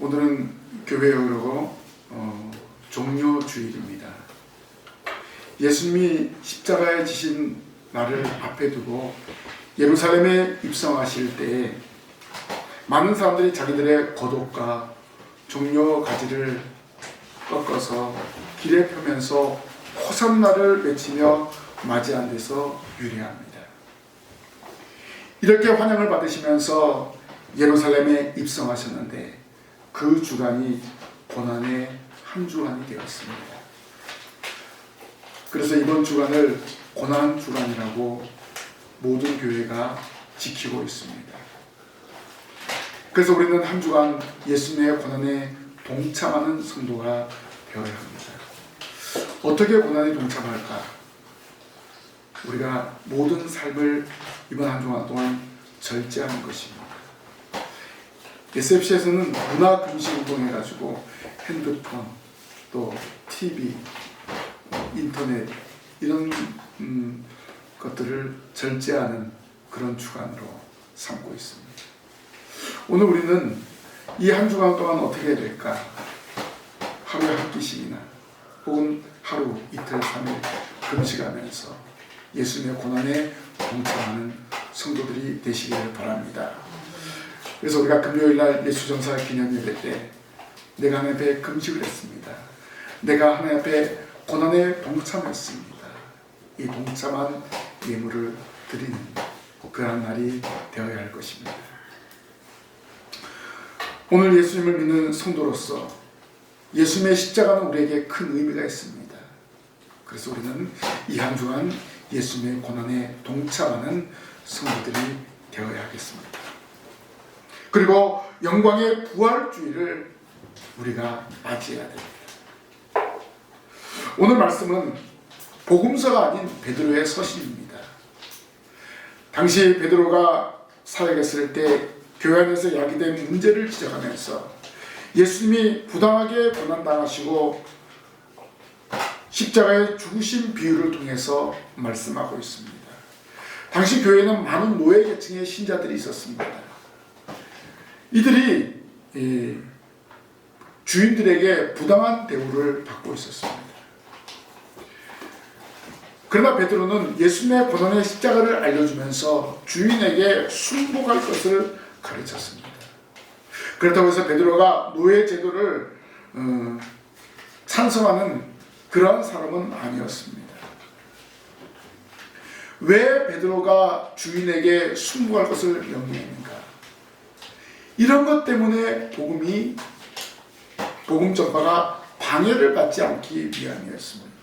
오늘은 교회로 어, 종료 주일입니다. 예수님이 십자가에 지신 날을 앞에 두고 예루살렘에 입성하실 때에 많은 사람들이 자기들의 겉옷과 종려 가지를 꺾어서 길에 펴면서 호산나를 외치며 맞이한 데서 유래합니다. 이렇게 환영을 받으시면서 예루살렘에 입성하셨는데 그 주간이 고난의 한 주간이 되었습니다. 그래서 이번 주간을 고난 주간이라고 모든 교회가 지키고 있습니다. 그래서 우리는 한 주간 예수님의 고난에 동참하는 성도가 되어야 합니다. 어떻게 고난에 동참할까? 우리가 모든 삶을 이번 한 주간 동안 절제하는 것입니다. SFC에서는 문화 금지 운동 해가지고 핸드폰, 또 TV, 인터넷 이런 음, 것들을 절제하는 그런 주간으로 삼고 있습니다. 오늘 우리는 이 한 주간 동안 어떻게 해야 될까? 하루에 한 끼씩이나 혹은 하루, 이틀, 삼일 금식하면서 예수님의 고난에 동참하는 성도들이 되시기를 바랍니다. 그래서 우리가 금요일 날 예수정사 기념 예배 때 내가 하나님 앞에 금식을 했습니다. 내가 하나님 앞에 고난에 동참했습니다. 이 동참한 예물을 드리는 그러한 날이 되어야 할 것입니다. 오늘 예수님을 믿는 성도로서 예수님의 십자가는 우리에게 큰 의미가 있습니다. 그래서 우리는 이 한 주간 예수님의 고난에 동참하는 성도들이 되어야 하겠습니다. 그리고 영광의 부활주의를 우리가 맞이해야 됩니다. 오늘 말씀은 복음서가 아닌 베드로의 서신입니다. 당시 베드로가 사역했을 때 교회 안에서 야기된 문제를 지적하면서 예수님이 부당하게 고난당하시고 십자가에 죽으신 비유를 통해서 말씀하고 있습니다. 당시 교회는 많은 노예 계층의 신자들이 있었습니다. 이들이 예, 주인들에게 부당한 대우를 받고 있었습니다. 그러나 베드로는 예수님의 고난의 십자가를 알려주면서 주인에게 순복할 것을 가르쳤습니다. 그렇다고 해서 베드로가 노예 제도를 어, 찬성하는 그러한 사람은 아니었습니다. 왜 베드로가 주인에게 순복할 것을 명령했는가? 이런 것 때문에 복음이 복음 전파가 방해를 받지 않기 위함이었습니다.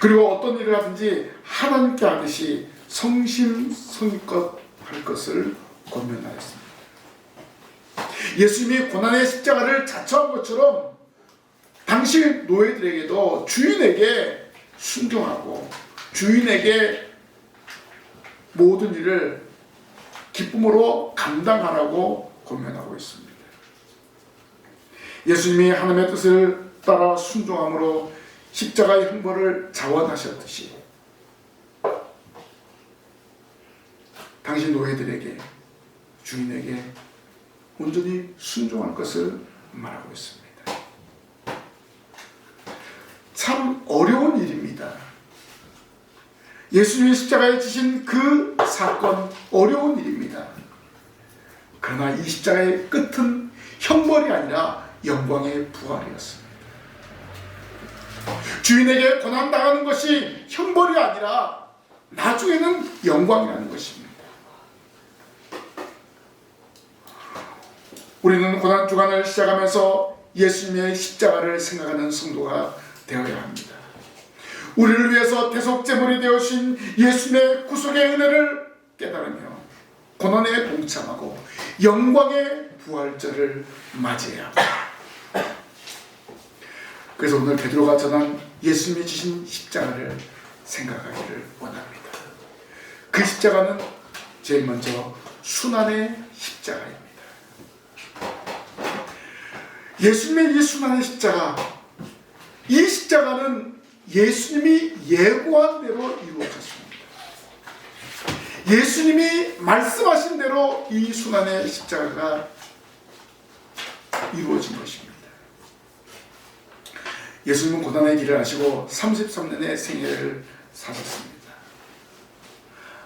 그리고 어떤 일을 하든지 하나님께 하듯이 성심성의껏 할 것을 권면하였습니다. 예수님이 고난의 십자가를 자처한 것처럼 당시 노예들에게도 주인에게 순종하고 주인에게 모든 일을 기쁨으로 감당하라고 권면하고 있습니다. 예수님이 하나님의 뜻을 따라 순종함으로 십자가의 형벌을 자원하셨듯이 당신 노예들에게 주인에게 온전히 순종할 것을 말하고 있습니다. 참 어려운 일입니다. 예수님이 십자가에 지신 그 사건 어려운 일입니다. 그러나 이 십자가의 끝은 형벌이 아니라 영광의 부활이었습니다. 주인에게 고난당하는 것이 형벌이 아니라 나중에는 영광이라는 것입니다. 우리는 고난 주간을 시작하면서 예수님의 십자가를 생각하는 성도가 되어야 합니다. 우리를 위해서 대속제물이 되어신 예수님의 구속의 은혜를 깨달으며 고난에 동참하고 영광의 부활절을 맞이해야 합니다. 그래서 오늘 베드로가 전한 예수님이 지신 십자가를 생각하기를 원합니다. 그 십자가는 제일 먼저 순환의 십자가입니다. 예수님의 이 순환의 십자가, 이 십자가는 예수님이 예고한 대로 이루어졌습니다. 예수님이 말씀하신 대로 이 순환의 십자가가 이루어진 것입니다. 예수님은 고난의 길을 하시고 33년의 생애를 사셨습니다.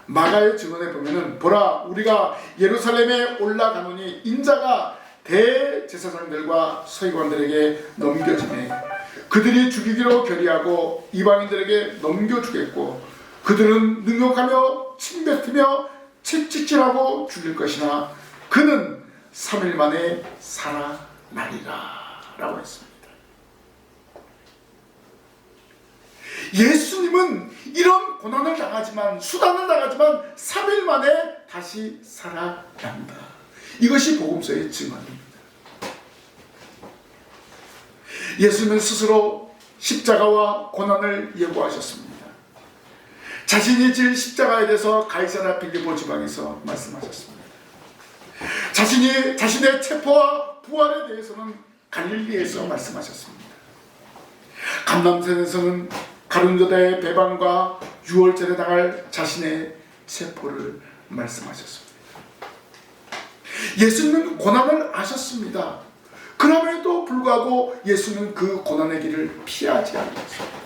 마가의 증언에 보면은 보라 우리가 예루살렘에 올라가노니 인자가 대제사장들과 서기관들에게 넘겨지매 그들이 죽이기로 결의하고 이방인들에게 넘겨주겠고 그들은 능욕하며 침뱉으며 채찍질하고 죽일 것이나 그는 3일 만에 살아나리라 라고 했습니다. 예수님은 이런 고난을 당하지만 수단을 당하지만 3일 만에 다시 살아난다. 이것이 복음서의 증언입니다. 예수님은 스스로 십자가와 고난을 예고하셨습니다. 자신이 질 십자가에 대해서 가이사라 빌리보 지방에서 말씀하셨습니다. 자신이 자신의 체포와 부활에 대해서는 갈릴리에서 말씀하셨습니다. 감남산에서는 가룟유다의 배반과 유월절에 당할 자신의 체포를 말씀하셨습니다. 예수님은 고난을 아셨습니다. 그럼에도 불구하고 예수는 그 고난의 길을 피하지 않았습니다.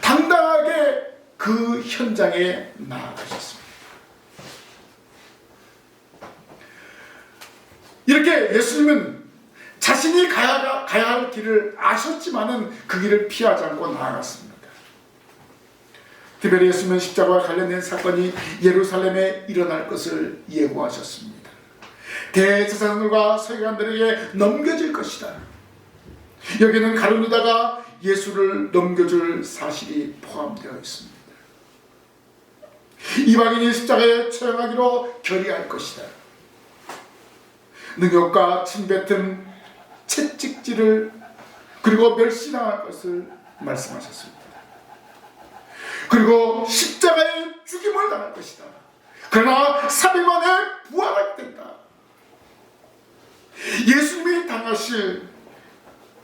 당당하게 그 현장에 나아가셨습니다. 이렇게 예수님은 자신이 가야, 가야 할 길을 아셨지만은 그 길을 피하지 않고 나아갔습니다. 디베리에스는 십자가와 관련된 사건이 예루살렘에 일어날 것을 예고하셨습니다. 대제사장들과 서기관들에게 넘겨질 것이다. 여기는 가룟유다가 예수를 넘겨줄 사실이 포함되어 있습니다. 이방인이 십자가에 처형하기로 결의할 것이다. 능욕과 침뱉음, 채찍질을 그리고 멸시당할 것을 말씀하셨습니다. 그리고 십자가에 죽임을 당할 것이다. 그러나 3일 만에 부활할 된다. 예수님이 당하실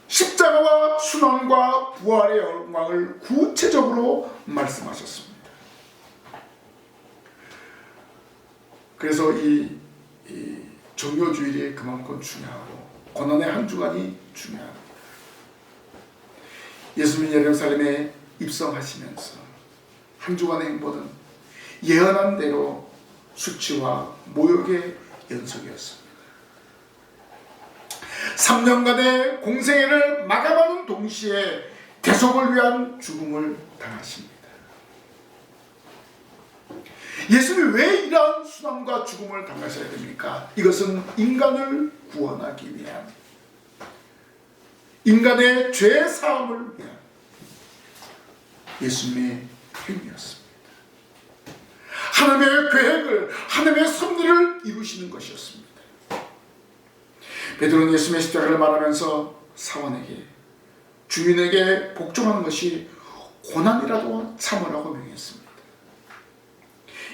십자가와 순환과 부활의 영광을 구체적으로 말씀하셨습니다. 그래서 이, 이 종교주일이 그만큼 중요하고 고난의 한 주간이 중요합니다. 예수님 예루살렘에 입성하시면서 한 주간의 행보는 예언한 대로 수치와 모욕의 연속이었습니다. 3년간의 공생애를 마감하는 동시에 대속을 위한 죽음을 당하십니다. 예수님이 왜 이러한 수남과 죽음을 당하셔야 됩니까? 이것은 인간을 구원하기 위한 인간의 죄 사함을 위한 예수님의 행위였습니다. 하나님의 계획을 하나님의 섭리를 이루시는 것이었습니다. 베드로는 예수님의 십자가를 말하면서 사원에게 주인에게 복종하는 것이 고난이라도 참으라고 명했습니다.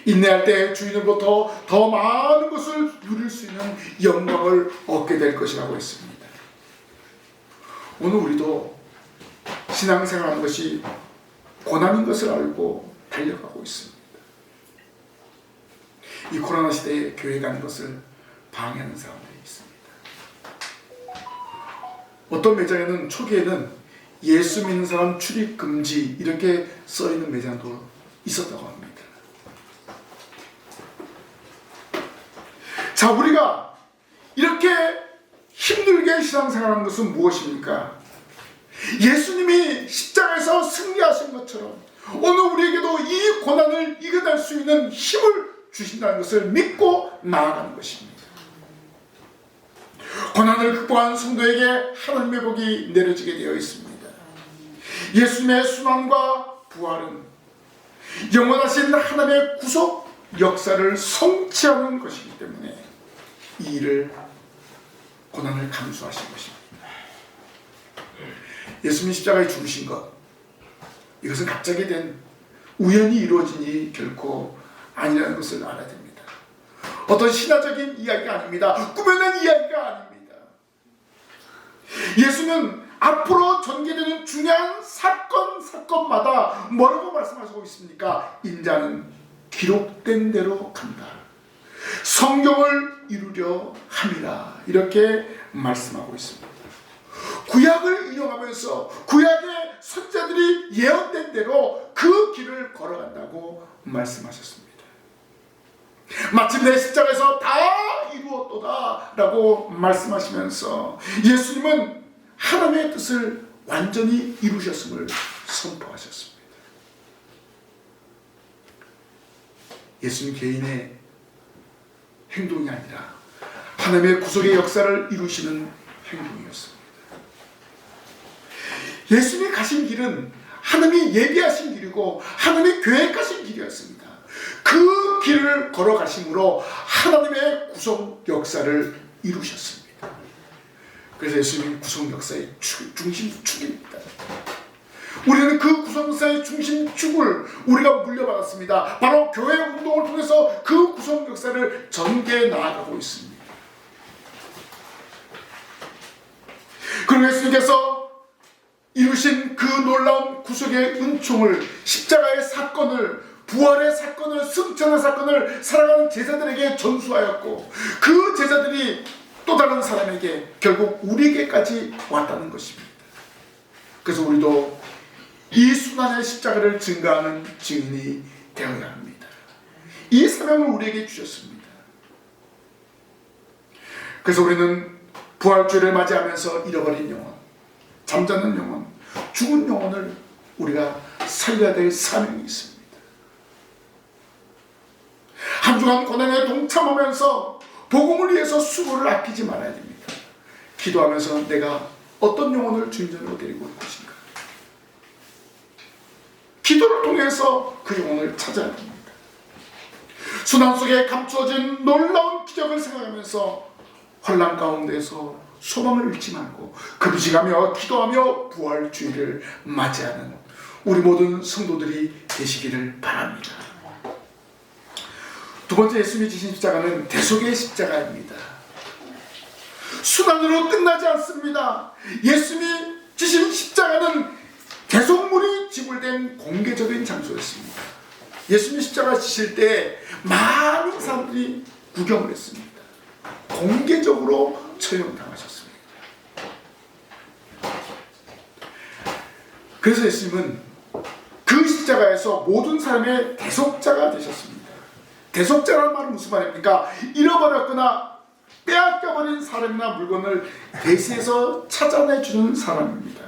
인내할 때 주인으로부터 더 많은 것을 누릴 수 있는 영광을 얻게 될 것이라고 했습니다. 오늘 우리도 신앙생활하는 것이 고난인 것을 알고 달려가고 있습니다. 이 코로나 시대에 교회 가는 것을 방해하는 사람 어떤 매장에는 초기에는 예수 믿는 사람 출입 금지 이렇게 써 있는 매장도 있었다고 합니다. 자, 우리가 이렇게 힘들게 신앙생활하는 것은 무엇입니까? 예수님이 십자가에서 승리하신 것처럼 오늘 우리에게도 이 고난을 이겨낼 수 있는 힘을 주신다는 것을 믿고 나아가는 것입니다. 고난을 극복한 성도에게 하나님의 복이 내려지게 되어 있습니다. 예수님의 순환과 부활은 영원하신 하나님의 구속 역사를 성취하는 것이기 때문에 이 일을 고난을 감수하신 것입니다. 예수님 십자가에 죽으신 것 이것은 갑자기 된 우연히 이루어진 일이 결코 아니라는 것을 알아야 됩니다. 어떤 신화적인 이야기가 아닙니다. 꾸며낸 이야기가 아닙니다. 예수는 앞으로 전개되는 중요한 사건 사건마다 뭐라고 말씀하시고 있습니까? 인자는 기록된 대로 간다. 성경을 이루려 함이라 이렇게 말씀하고 있습니다. 구약을 인용하면서 구약의 선자들이 예언된 대로 그 길을 걸어간다고 말씀하셨습니다. 마침 내 십자가에서 다 이루었도다 라고 말씀하시면서 예수님은 하나님의 뜻을 완전히 이루셨음을 선포하셨습니다. 예수님 개인의 행동이 아니라 하나님의 구속의 역사를 이루시는 행동이었습니다. 예수님이 가신 길은 하나님이 예비하신 길이고 하나님이 계획하신 길이었습니다. 그 길을 걸어가심으로 하나님의 구속 역사를 이루셨습니다. 그래서 예수님이 구속 역사의 중심축입니다. 우리는 그 구성사의 중심축을 우리가 물려받았습니다. 바로 교회 운동을 통해서 그 구성 역사를 전개해 나아가고 있습니다. 그리고 예수님께서 이루신 그 놀라운 구속의 은총을 십자가의 사건을 부활의 사건을 승천의 사건을 살아가는 제자들에게 전수하였고 그 제자들이 또 다른 사람에게 결국 우리에게까지 왔다는 것입니다. 그래서 우리도 이 순환의 십자가를 증가하는 증인이 되어야 합니다. 이 사명을 우리에게 주셨습니다. 그래서 우리는 부활주를 맞이하면서 잃어버린 영혼, 잠자는 영혼, 죽은 영혼을 우리가 살려야 될 사명이 있습니다. 한 주간 고난에 동참하면서 복음을 위해서 수고를 아끼지 말아야 됩니다. 기도하면서 내가 어떤 영혼을 주인전으로 데리고 올 것인가. 기도를 통해서 그 영혼을 찾아야 합니다. 순환 속에 감추어진 놀라운 기적을 생각하면서 환란 가운데서 소망을 잃지 말고 금식하며 기도하며 부활 주의를 맞이하는 우리 모든 성도들이 되시기를 바랍니다. 두 번째 예수님이 지신 십자가는 대속의 십자가입니다. 수단으로 끝나지 않습니다. 예수님이 지신 십자가는 대속물이 지불된 공개적인 장소였습니다. 예수님 십자가 지실 때 많은 사람들이 구경을 했습니다. 공개적으로 처형당하셨습니다. 그래서 예수님은 그 십자가에서 모든 사람의 대속자가 되셨습니다. 대속자라는 말은 무슨 말입니까? 잃어버렸거나 빼앗겨버린 사람이나 물건을 대신해서 찾아내주는 사람입니다.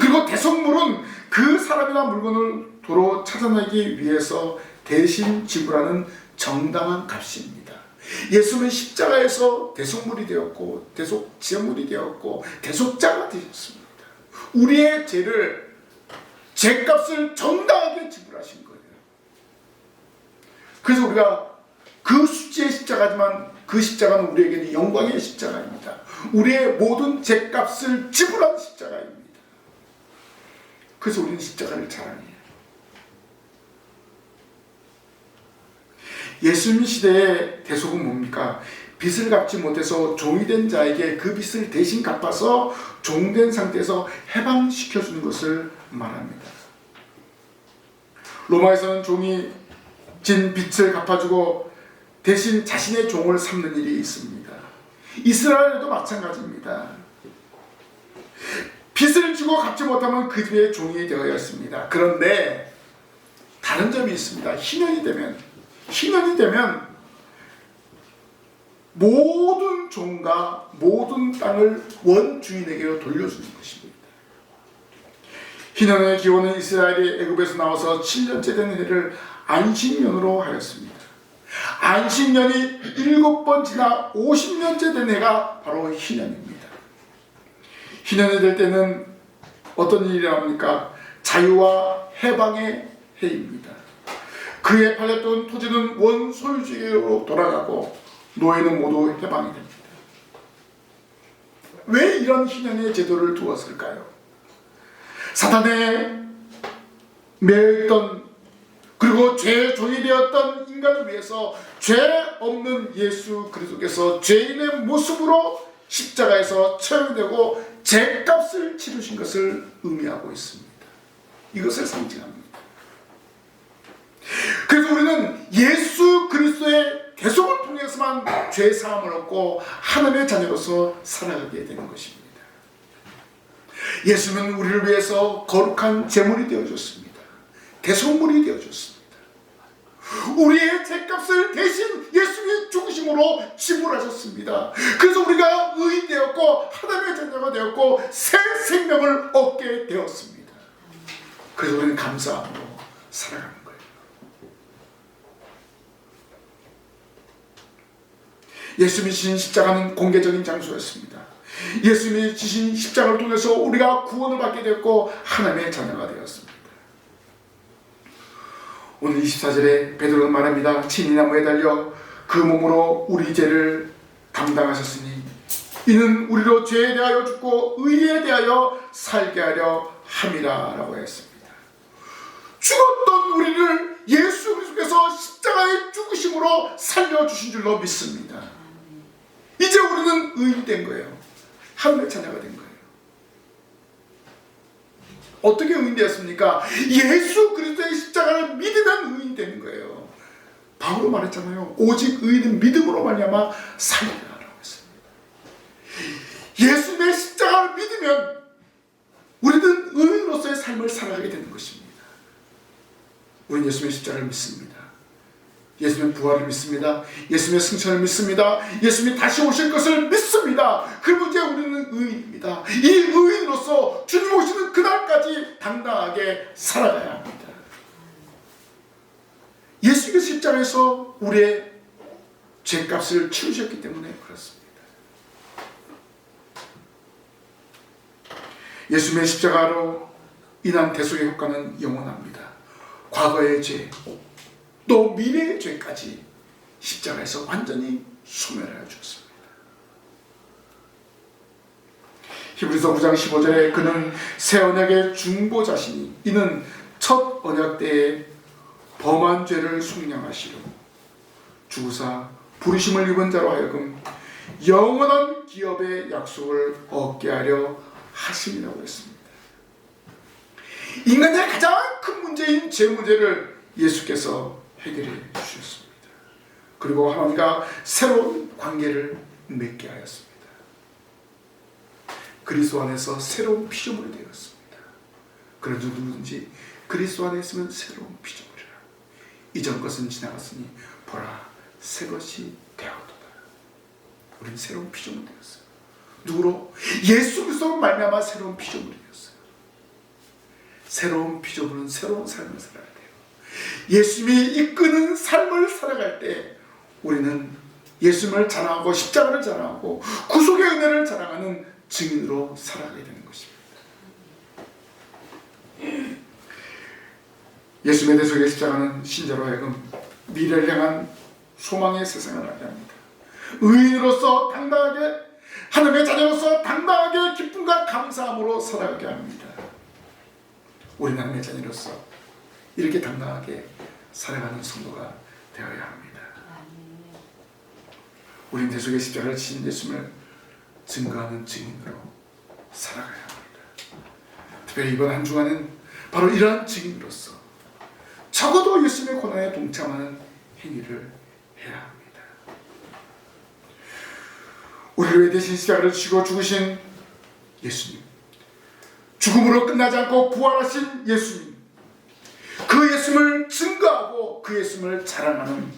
그리고 대속물은 그 사람이나 물건을 도로 찾아내기 위해서 대신 지불하는 정당한 값입니다. 예수는 십자가에서 대속물이 되었고 대속 제물이 되었고 대속자가 되셨습니다. 우리의 죄를 죄값을 정당하게 거예요. 그래서 우리가 그 수치의 십자가지만 그 십자가는 우리에게는 영광의 십자가입니다. 우리의 모든 죄값을 지불한 십자가입니다. 그래서 우리는 십자가를 자랑해요. 예수님 시대의 대속은 뭡니까? 빚을 갚지 못해서 종이 된 자에게 그 빚을 대신 갚아서 종된 상태에서 해방시켜주는 것을 말합니다. 로마에서는 종이 진 빚을 갚아주고 대신 자신의 종을 삼는 일이 있습니다. 이스라엘에도 마찬가지입니다. 빚을 주고 갚지 못하면 그 집의 종이 되었습니다. 그런데 다른 점이 있습니다. 희년이 되면 희년이 되면 모든 종과 모든 땅을 원주인에게로 돌려주는 것입니다. 희년의 기원은 이스라엘이 애굽에서 나와서 7년째 되는 해를 안식년으로 하였습니다. 안식년이 7번 지나 50년째 된 해가 바로 희년입니다. 희년이 될 때는 어떤 일이 나옵니까? 자유와 해방의 해입니다. 그에 팔렸던 토지는 원 소유주에게로 돌아가고 노예는 모두 해방이 됩니다. 왜 이런 희년의 제도를 두었을까요? 사탄에 매였던 그리고 죄의 종이 되었던 인간을 위해서 죄 없는 예수 그리스도께서 죄인의 모습으로 십자가에서 처형되고 죄값을 치르신 것을 의미하고 있습니다. 이것을 상징합니다. 그래서 우리는 예수 그리스도의 대속을 통해서만 죄 사함을 얻고 하나님의 자녀로서 살아가게 되는 것입니다. 예수는 우리를 위해서 거룩한 제물이 되어줬습니다. 대속물이 되어줬습니다. 우리의 죄값을 대신 예수님이 죽으심으로 지불하셨습니다. 그래서 우리가 의인 되었고 하나님의 자녀가 되었고 새 생명을 얻게 되었습니다. 그래서 우리는 감사함으로 살아가는 거예요. 예수님이 지신 십자가는 공개적인 장소였습니다. 예수님이 지신 십자가를 통해서 우리가 구원을 받게 됐고 하나님의 자녀가 되었습니다. 오늘 24절에 베드로는 말합니다. 친히 나무에 달려 그 몸으로 우리 죄를 감당하셨으니 이는 우리로 죄에 대하여 죽고 의에 대하여 살게 하려 함이라라고 했습니다. 죽었던 우리를 예수 그리스도께서 십자가의 죽으심으로 살려 주신 줄로 믿습니다. 이제 우리는 의인 된 거예요. 하나님의 자녀가 된 거예요. 어떻게 의인 되었습니까? 예수 그리스도의 십자가를 믿으면 의인 되는 거예요. 바울도 말했잖아요. 오직 의인은 믿음으로 말미암아 살리라라고 했습니다. 예수님의 십자가를 믿으면 우리는 의인으로서의 삶을 살아가게 되는 것입니다. 우리는 예수님의 십자가를 믿습니다. 예수님의 부활을 믿습니다. 예수님의 승천을 믿습니다. 예수님이 다시 오실 것을 믿습니다. 그리고 우리는 의인입니다. 이 의인으로서 주님 오시는 그날까지 당당하게 살아가야 합니다. 예수님의 십자가에서 우리의 죄값을 치우셨기 때문에 그렇습니다. 예수님의 십자가로 인한 대속의 효과는 영원합니다. 과거의 죄, 또 미래의 죄까지 십자가에서 완전히 소멸하여 주었습니다. 히브리서 9장 15절에 그는 새 언약의 중보자시니 이는 첫 언약 때에 범한 죄를 속량하시려 주사 부르심을 입은 자로 하여금 영원한 기업의 약속을 얻게 하려 하심이라고 했습니다. 인간의 가장 큰 문제인 죄 문제를 예수께서 해결해 주셨습니다. 그리고 하나님과 새로운 관계를 맺게 하였습니다. 그리스도 안에서 새로운 피조물이 되었습니다. 그래도 누구든지 그리스도 안에 있으면 새로운 피조물이라. 이전 것은 지나갔으니 보라 새 것이 되었도다. 우리는 새로운 피조물 되었어요. 누구로? 예수 그리스도 말미암아 새로운 피조물이 되었어요. 새로운 피조물은 새로운 삶을 살아야 돼요. 예수님이 이끄는 삶을 살아갈 때 우리는 예수님을 자랑하고 십자가를 자랑하고 구속의 은혜를 자랑하는 증인으로 살아가게 되는 것입니다. 예수님의 대속의 십자가는 신자로 하여금 미래를 향한 소망의 세상을 알게 합니다. 의인으로서 당당하게 하나님의 자녀로서 당당하게 기쁨과 감사함으로 살아가게 합니다. 우리 하나님의 자녀로서 이렇게 당당하게 살아가는 성도가 되어야 합니다. 우리는 대속의 십자가를 지신 예수님을 증거하는 증인으로 살아가야 합니다. 특별히 이번 한 주간은 바로 이러한 증인으로서 적어도 예수님의 고난에 동참하는 행위를 해야 합니다. 우리를 위해 대신 십자가를 지고 죽으신 예수님, 죽음으로 끝나지 않고 부활하신 예수님, 그 예수님을 증거하고 그 예수님을 자랑하는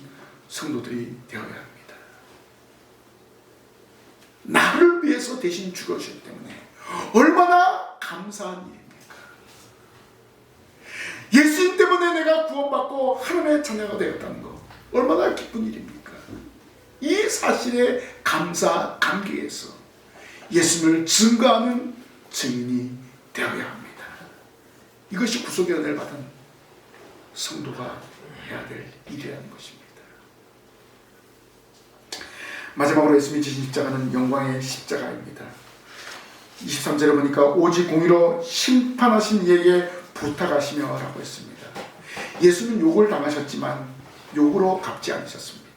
성도들이 되어야 합니다. 나를 위해서 대신 죽어주셨기 때문에 얼마나 감사한 일입니까? 예수님 때문에 내가 구원받고 하나님의 자녀가 되었다는 거 얼마나 기쁜 일입니까? 이 사실에 감사 감기에서 예수님을 증거하는 증인이 되어야 합니다. 이것이 구속의 은혜를 받은 성도가 해야 될 일이라는 것입니다. 마지막으로 예수님이 지신 십자가는 영광의 십자가입니다. 23절에 보니까 오직 공의로 심판하신 이에게 부탁하시며 라고 했습니다. 예수는 욕을 당하셨지만 욕으로 갚지 않으셨습니다.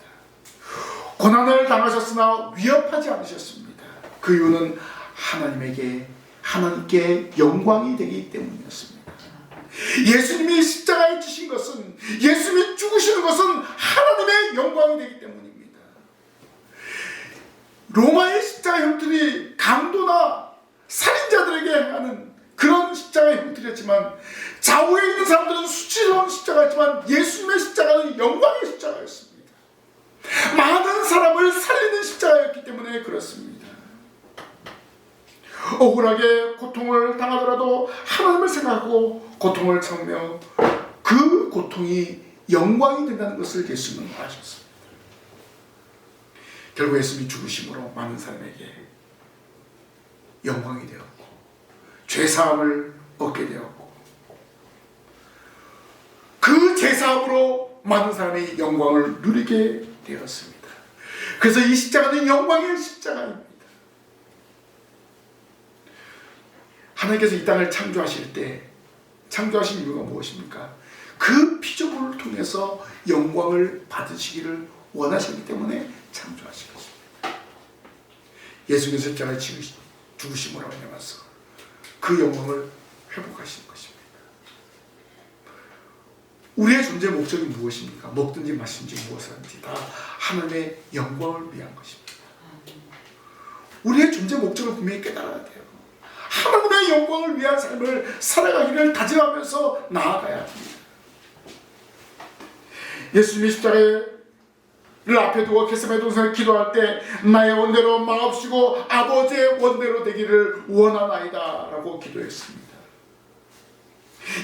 고난을 당하셨으나 위협하지 않으셨습니다. 그 이유는 하나님에게 하나님께 영광이 되기 때문이었습니다. 예수님이 십자가에 지신 것은 예수님이 죽으시는 것은 하나님의 영광이 되기 때문입니다. 로마의 십자가 형들이 강도나 살인자들에게 하는 십자가였지만 좌우에 있는 사람들은 수치스러운 십자가였지만 예수님의 십자가는 영광의 십자가였습니다. 많은 사람을 살리는 십자가였기 때문에 그렇습니다. 억울하게 고통을 당하더라도 하나님을 생각하고 고통을 참으며 그 고통이 영광이 된다는 것을 예수님은 아셨습니다. 결국 예수님이 죽으심으로 많은 사람에게 영광이 되었고 죄사함을 얻게 되었고 그 죄사함으로 많은 사람이 영광을 누리게 되었습니다. 그래서 이 십자가는 영광의 십자가입니다. 하나님께서 이 땅을 창조하실 때 창조하신 이유가 무엇입니까? 그 피조물을 통해서 영광을 받으시기를 원하셨기 때문에 창조하신 것입니다. 예수님의 십자가에 죽으심으로 말미암아서 그 영광을 회복하신 것입니다. 우리의 존재 목적이 무엇입니까? 먹든지 마시든지 무엇하든지 다 하나님의 영광을 위한 것입니다. 우리의 존재 목적을 분명히 깨달아야 돼요. 하나님의 영광을 위한 삶을 살아가기를 다짐하면서 나아가야 합니다. 예수님이 십자가를 앞에 두고 게세마네 동산에 기도할 때 나의 원대로 마옵시고 아버지의 원대로 되기를 원하나이다 라고 기도했습니다.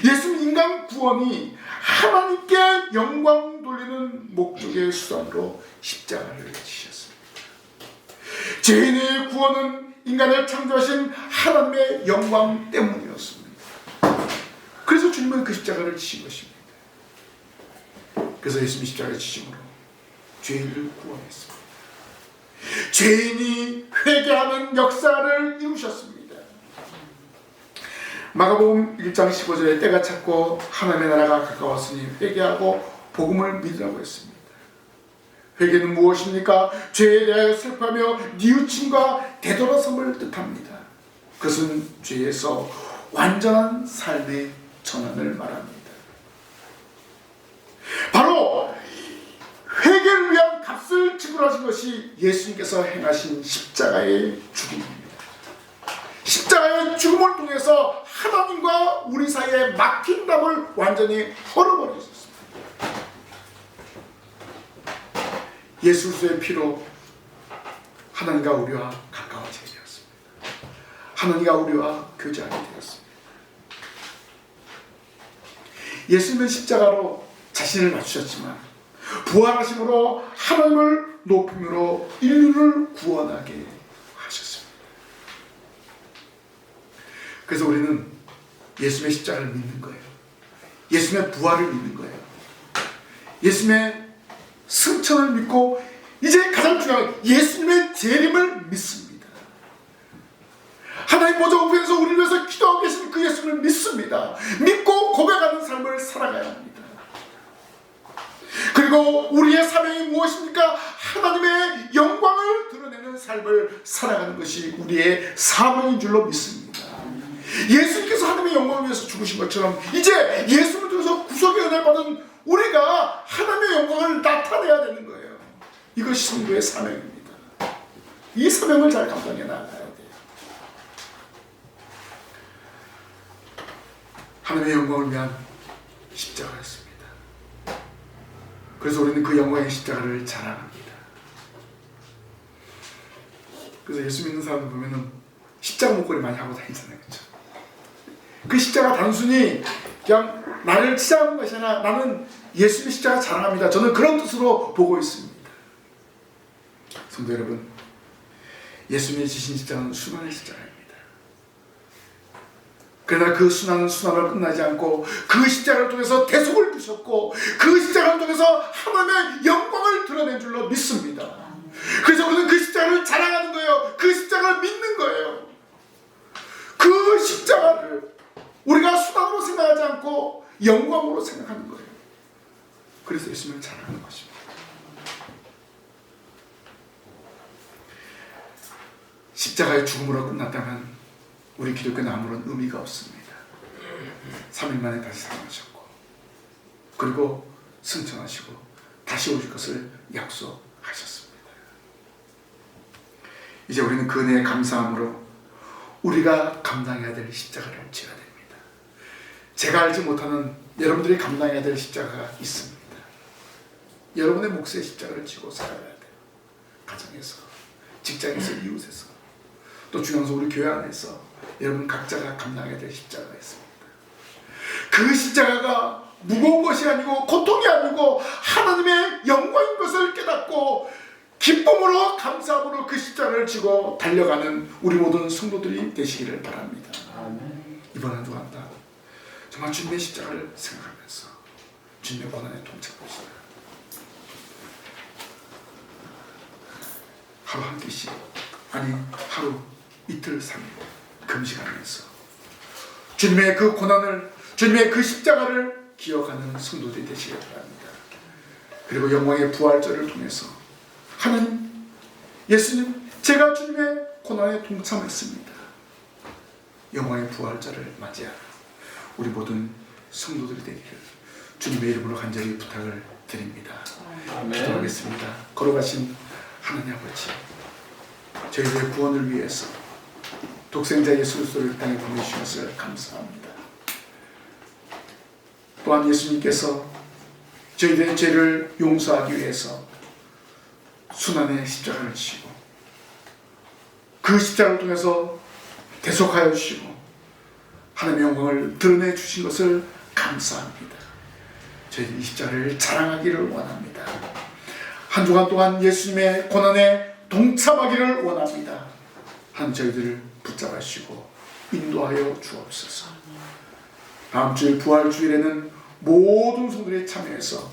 예수님 인간 구원이 하나님께 영광 돌리는 목적의 수단으로 십자가를 지셨습니다. 죄인의 구원은 인간을 창조하신 하나님의 영광 때문이었습니다. 그래서 주님은 그 십자가를 지신 것입니다. 그래서 예수님 십자가를 지심으로 죄인을 구원했습니다. 죄인이 회개하는 역사를 이루셨습니다. 마가복음 1장 15절에 때가 찼고 하나님의 나라가 가까웠으니 회개하고 복음을 믿으라고 했습니다. 회개는 무엇입니까? 죄에 대하여 슬퍼하며 뉘우침과 되돌아섬을 뜻합니다. 그것은 죄에서 완전한 삶의 전환을 말합니다. 바로 회개를 위한 값을 지불하신 것이 예수님께서 행하신 십자가의 죽음입니다. 십자가의 죽음을 통해서 하나님과 우리 사이에 막힌 담을 완전히 헐어버리셨습니다. 예수 그리스도의 피로 하나님과 우리와 가까워지게 되었습니다. 하나님과 우리와 교제하게 되었습니다. 예수님은 십자가로 자신을 맞추셨지만 부활하심으로 하나님을 높임으로 인류를 구원하게 하셨습니다. 그래서 우리는 예수님의 십자가를 믿는 거예요. 예수님의 부활을 믿는 거예요. 예수님의 승천을 믿고 이제 가장 중요한 예수님의 재림을 믿습니다. 하나님 보좌 우편에서 우리를 위해서 기도하고 계신 그 예수를 믿습니다. 믿고 고백하는 삶을 살아가야 합니다. 그리고 우리의 사명이 무엇입니까? 하나님의 영광을 드러내는 삶을 살아가는 것이 우리의 사명인 줄로 믿습니다. 예수님께서 하나님의 영광을 위해서 죽으신 것처럼 이제 예수를 통해서 구속의 은혜를 받은 우리가 하나님의 영광을 나타내야 되는 거예요. 이것이 성도의 사명입니다. 이 사명을 잘 감당해 나가야 돼요. 하나님의 영광을 위한 십자가였습니다. 그래서 우리는 그 영광의 십자가를 자랑합니다. 그래서 예수 믿는 사람들 보면은 십자가 목걸이 많이 하고 다니잖아요. 그렇죠? 그 십자가 단순히 그냥 나를 치자는 것이 아니라 나는 예수의 십자가 자랑합니다. 저는 그런 뜻으로 보고 있습니다. 성도 여러분, 예수님이 지신 십자가는 순환의 십자가입니다. 그러나 그 순환은 순환을 끝나지 않고 그 십자가를 통해서 대속을 주셨고 그 십자가를 통해서 하나님의 영광을 드러낸 줄로 믿습니다. 그래서 우리는 그 십자가를 자랑하는 거예요. 그 십자가를 믿는 거예요. 그 십자가를 우리가 수단으로 생각하지 않고 영광으로 생각하는 거예요. 그래서 예수님을 자랑하는 것입니다. 십자가의 죽음으로 끝났다면 우리 기독교는 아무런 의미가 없습니다. 3일 만에 다시 살아나셨고 그리고 승천하시고 다시 오실 것을 약속하셨습니다. 이제 우리는 그 은혜에 감사함으로 우리가 감당해야 될 십자가를 져야 됩니다. 제가 알지 못하는 여러분들이 감당해야 될 십자가가 있습니다. 여러분의 몫의 십자가를 지고 살아야 돼요. 가정에서, 직장에서, 이웃에서, 또 중앙서 우리 교회 안에서 여러분 각자가 감당해야 될 십자가가 있습니다. 그 십자가가 무거운 것이 아니고 고통이 아니고 하나님의 영광인 것을 깨닫고 기쁨으로 감사함으로 그 십자가를 지고 달려가는 우리 모든 성도들이 되시기를 바랍니다. 이번 한 주 간 다 정말 주님의 십자가를 생각하면서 주님의 고난에 동참합시다. 하루 한 끼씩 아니 하루 이틀 삼일 금식하면서 주님의 그 고난을 주님의 그 십자가를 기억하는 성도들이 되시길 바랍니다. 그리고 영광의 부활절을 통해서 하나님 예수님 제가 주님의 고난에 동참했습니다. 영광의 부활절을 맞이하는 우리 모든 성도들이 되기를 주님의 이름으로 간절히 부탁을 드립니다. 기도하겠습니다. 걸어가신 하나님 아버지, 저희들의 구원을 위해서 독생자 예수 그리스도를 이 땅에 보내주신 것을 감사합니다. 또한 예수님께서 저희들의 죄를 용서하기 위해서 순환의 십자가를 지고 그 십자가를 통해서 대속하여 주시고 하나님의 영광을 드러내 주신 것을 감사합니다. 저희 이 십자가를 자랑하기를 원합니다. 한 주간 동안 예수님의 고난에 동참하기를 원합니다. 한 저희들을 붙잡아 주시고 인도하여 주옵소서. 다음 주일 부활 주일에는 모든 성들이 참여해서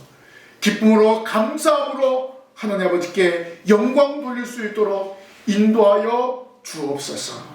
기쁨으로 감사함으로 하나님 아버지께 영광 돌릴 수 있도록 인도하여 주옵소서.